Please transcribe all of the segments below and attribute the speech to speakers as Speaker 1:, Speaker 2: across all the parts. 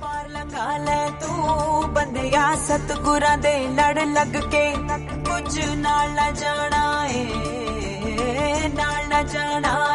Speaker 1: ਪਾਰ ਲੰਘਾ ਲੈ ਤੂੰ। ਬੰਦਿਆ, ਸਤਗੁਰਾਂ ਦੇ ਲੜ ਲੱਗ ਕੇ ਕੁਝ ਨਾਲ ਨਾ ਜਾਣਾ ਏ, ਨਾਲ ਨਾ ਜਾਣਾ।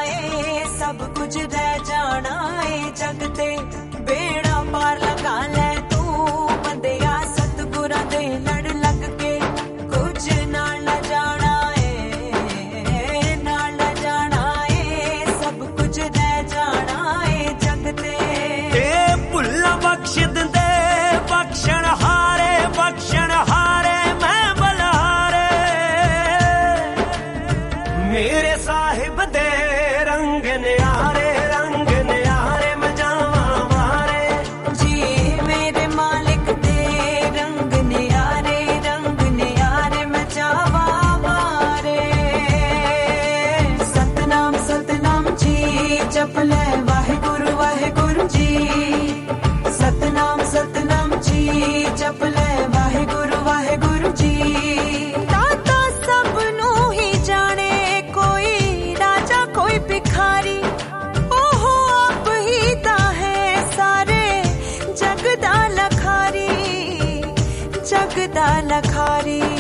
Speaker 2: मेरे साहिब, दे रंग न्यारे रंग न्यारे मजावा मारे।
Speaker 1: जी मेरे मालिक, दे रंग न्यारे रंग न्यारे मजावा मारे। सतनाम सतनाम जी चपले ता न खारी